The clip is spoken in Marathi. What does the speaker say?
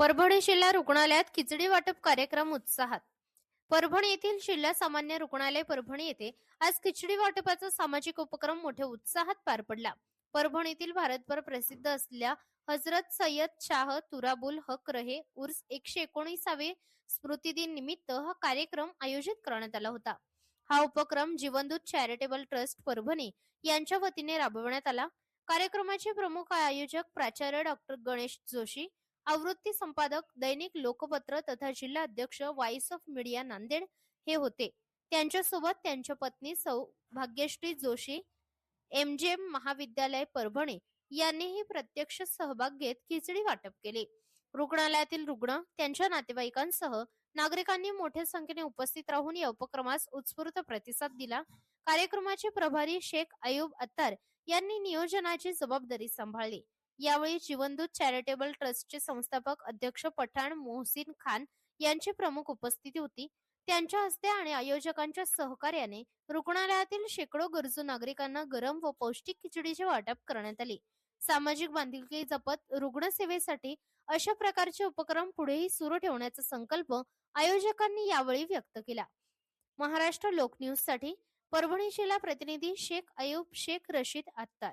परभणी जिल्हा रुग्णालयात खिचडी वाटप कार्यक्रम उत्साहात. परभणी येथील जिल्हा सामान्य रुग्णालय परभणी येथे आज खिचडी वाटपाचा सामाजिक उपक्रम मोठ्या उत्साहात पार पडला. परभणीतील भारतभर प्रसिद्ध असलेल्या हजरत सय्यद शाह तुराबुल हक रहे उर्स एकशे एकोणीसावे स्मृतिदिन निमित्त हा कार्यक्रम आयोजित करण्यात आला होता. हा उपक्रम जीवनदूत चॅरिटेबल ट्रस्ट परभणी यांच्या वतीने राबवण्यात आला. कार्यक्रमाचे प्रमुख आयोजक प्राचार्य डॉक्टर गणेश जोशी आवृत्ती संपादक दैनिक लोकपत्र तथा जिल्हा अध्यक्ष व्हॉइस ऑफ मीडिया नांदेड हे होते. त्यांच्यासोबत त्यांच्या पत्नी सौ भाग्यश्री जोशी एमजेएम महाविद्यालय परभणी यांनीही प्रत्यक्ष सहभाग घेत खिचडी वाटप केले. रुग्णालयातील रुग्ण त्यांच्या नातेवाईकांसह नागरिकांनी मोठ्या संख्येने उपस्थित राहून या उपक्रमास उत्स्फूर्त प्रतिसाद दिला. कार्यक्रमाचे प्रभारी शेख अयूब अत्तार यांनी नियोजनाची जबाबदारी सांभाळली. यावेळी जीवनदूत चॅरिटेबल ट्रस्टचे संस्थापक अध्यक्ष पठाण मोहसिन खान यांची प्रमुख उपस्थिती होती. त्यांच्या हस्ते आणि आयोजकांच्या सहकार्याने रुग्णालयातील शेकडो गरजू नागरिकांना गरम व पौष्टिक खिचडीचे वाटप करण्यात आले. सामाजिक बांधिलकी जपत रुग्णसेवेसाठी अशा प्रकारचे उपक्रम पुढेही सुरू ठेवण्याचा संकल्प आयोजकांनी यावेळी व्यक्त केला. महाराष्ट्र लोक न्यूजसाठी परभणी जिल्हा प्रतिनिधी शेख अयूब शेख रशीद आत्तार.